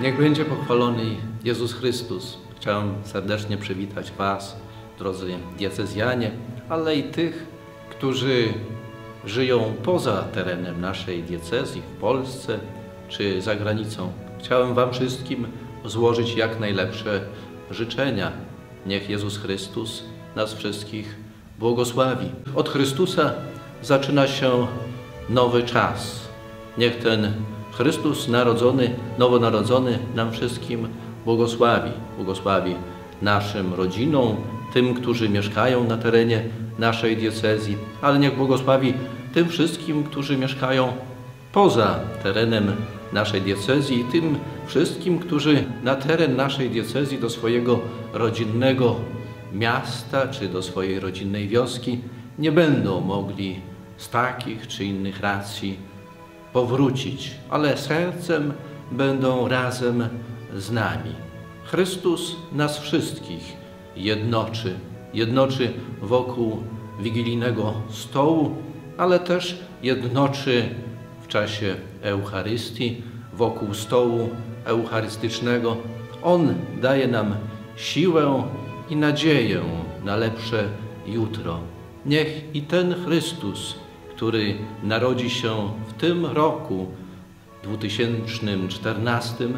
Niech będzie pochwalony Jezus Chrystus. Chciałem serdecznie przywitać Was, drodzy diecezjanie, ale i tych, którzy żyją poza terenem naszej diecezji, w Polsce czy za granicą. Chciałem Wam wszystkim złożyć jak najlepsze życzenia. Niech Jezus Chrystus nas wszystkich błogosławi. Od Chrystusa zaczyna się nowy czas. Niech ten Chrystus narodzony, nowonarodzony nam wszystkim błogosławi. Błogosławi naszym rodzinom, tym, którzy mieszkają na terenie naszej diecezji, ale niech błogosławi tym wszystkim, którzy mieszkają poza terenem naszej diecezji i tym wszystkim, którzy na teren naszej diecezji do swojego rodzinnego miasta czy do swojej rodzinnej wioski nie będą mogli z takich czy innych racji powrócić, ale sercem będą razem z nami. Chrystus nas wszystkich jednoczy, jednoczy wokół wigilijnego stołu, ale też jednoczy w czasie Eucharystii, wokół stołu eucharystycznego. On daje nam siłę i nadzieję na lepsze jutro. Niech i ten Chrystus, który narodzi się w tym roku 2014,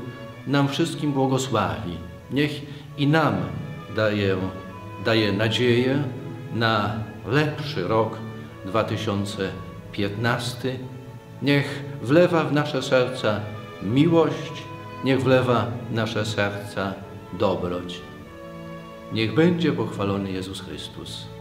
nam wszystkim błogosławi. Niech i nam daje, daje nadzieję na lepszy rok 2015. Niech wlewa w nasze serca miłość, niech wlewa w nasze serca dobroć. Niech będzie pochwalony Jezus Chrystus.